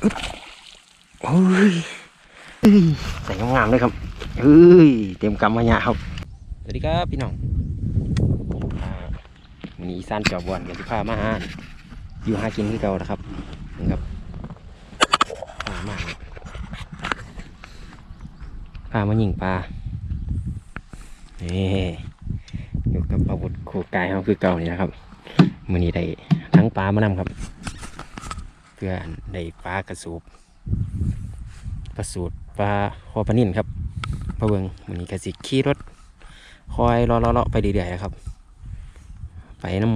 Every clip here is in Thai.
โอ้ยใส่งามเลยครับเอ้ยเต็มกำมาเนี่ยครับสวัสดีครับพี่น้องอ่าวันนี้อีสานจอบบอนกันที่พามาหาอยู่หากินที่เก่านะครับนี่ครับปลามากเลยพามายิงปลานี่อยู่กับอาวุธโคกายเขาคือเก่านี่นะครับมือนี้ได้ทั้งปลามานำครับ เพื่อได้ปลากระสูบปลาสูตรปลาคอปลานิ่นครับพระเบิงมันนี้กระสิขี่รถคอยเลาะๆไปเรื่อยๆนะครับ ไปน้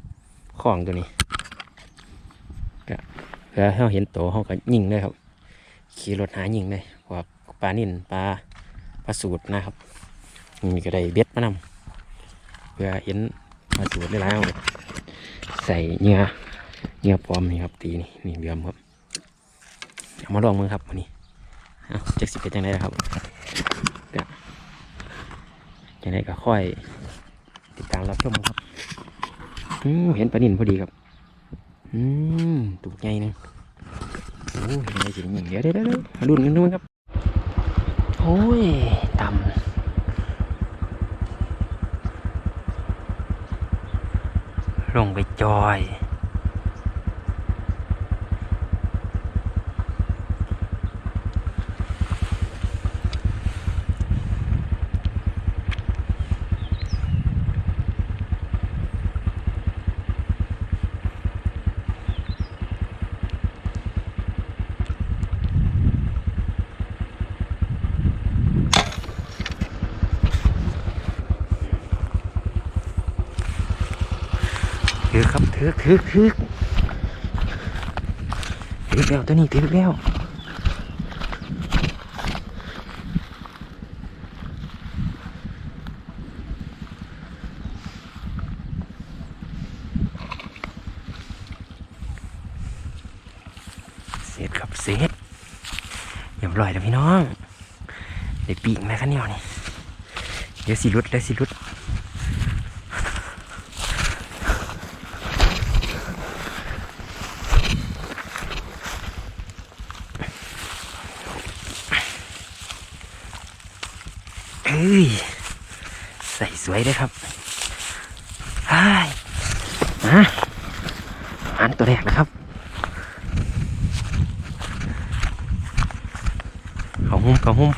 ำคลองตัวนี้ก็เพื่อเราเห็นโตเขาก็ยิงเลยครับ ขี่รถหายิงเลยพวกปลานิ่นปลาปลาสูตรนะครับมีก็ได้เบ็ดมานำเพื่อเห็นปลาสูตรได้แล้ว ใส่เหงื่อ เหงื่อปลอมนี่ครับตีนี่นี่เหลือมครับเอามาลองมือครับวันนี้เจักสิบเป็นจังไดนะครับเดี๋ยวจังไดก็ค่อย ติดตามรับชมครับอืมเห็นปลานินพอดีครับ อืมตุกใหญ่นึงโอ้ยยังไงสิอย่างเดี๋ยวเดี๋ยวเดี๋ยวเดี๋ยวมาลุ้นกันดูครับ โอ้ยต่ำลงไปจอย ถือครับถือถือถือถือแล้วตัวนี้ถือแล้วเสร็จครับเสร็จเรียบร้อยแล้วพี่น้องได้ปีกแล้วคันนี้นี่เดี๋ยวสิรุดเดี๋ยวสิรุด ใส่สวยเลยครับไอ้ยมาอันตัวแรกนะครับ เขาหุ้มเขาหุ้ม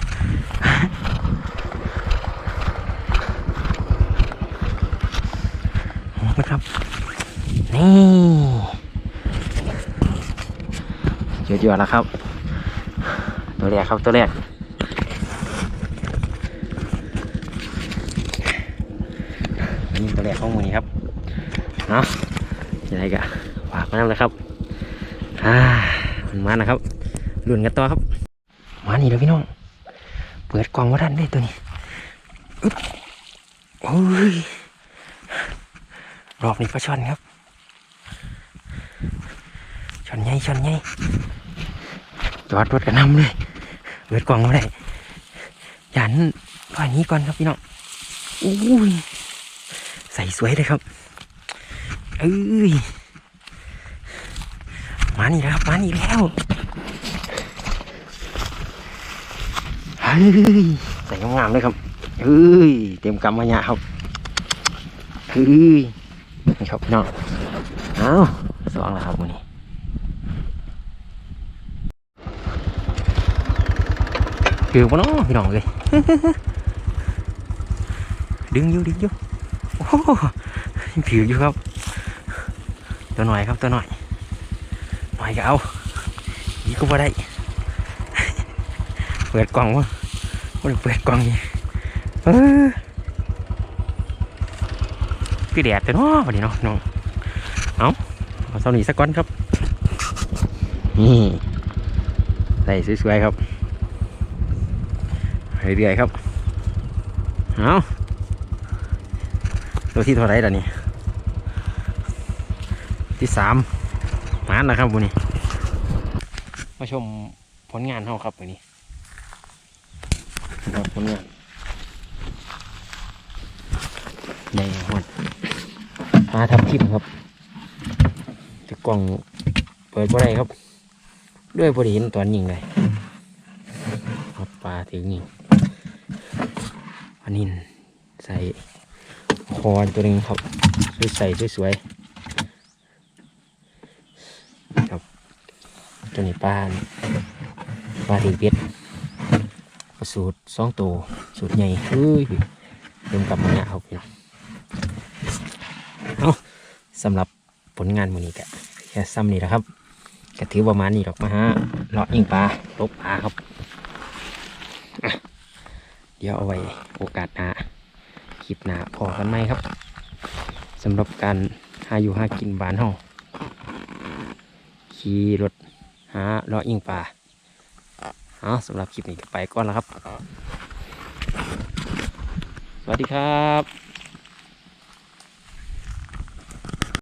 หุ้มนะครับ นี่เยอะๆแล้วครับ ตัวแรกครับตัวแรก นี่ตัวแร กของมือนี้ครับเนาะยังไงกะฝากมาแล้วนะครับอ่ามันมานะครับลุ่นกันต่อครับมานี่แล้วพี่น้องเปิดกล่องว่าท่านได้ตัวนี้อึ๊บโอ้ยรอบนี้ปลาช่อนครับช่อนใหญ่ช่อนใหญ่จอดรถกันนำเลยเปิดกล่องมาได้ยันฝ่ายนี้ก่อนครับพี่น้องอุ้ย ส่สวยเลยครับเอ้ยมานี่แล้วครับมานี่แล้วเฮ้ยใส่งามๆเลยครับเอ้ยเต็มกำมาเนี่ยครับเฮ้ยนี่ครับพี่น้องเอาสองแล้วครับวันนี้คือปะเนาะพี่น้องเลยดึงอยู่ดึงอยู่ โอ้โหยังถืออยู่ครับ ตัวหน่อยครับตัวหน่อย หน่อยก็เอาอีกก็บ่ได้ เปิดกล่องวะว่าเปิดกล่องนี่เออคือแดดแต่เนาะวันนี้เนาะน้องเอาเอาเสาหนีสักก้อนครับ นี่ใส่สวยๆครับเรื่อยๆครับ เอา ตัวที่เท่าไรล่ะนี่ ที่สามมานนะครับวันนี้ มาชมผลงานเขาครับวันนี้ครับผลงานในหอดมาทับทิมครับจะกล่องเปิดบ่ได้ครับ ด้วยพอดีเห็นตอนยิงเลยเอาปลาถึงยิงอันนี้ใส่ คอตัวหนึงครับสวยใส่สวยๆครับตัวนี้ปลาปลาถึงเป็ดสูตรสองตัวสูตรใหญ่เฮ้ยเริ่มกลับมาเนี่ยครับพี่น้องเอาสำหรับผลงานมือนี้กะแค่ซ้ำนี่แหละครับก็ถือประมาณนี้ดอกมาฮะเลาะยิงปลาตกปลาครับเดี๋ยวเอาไว้โอกาสหน้า ลิปหน้าพอกันไหมครับสำหรับการหาอยู่หากินบ้านเฮาขี่รถหาเลาะยิงปลาเอาสำหรับคลิปนี้ไปก่อนแล้วครับ สวัสดีครับ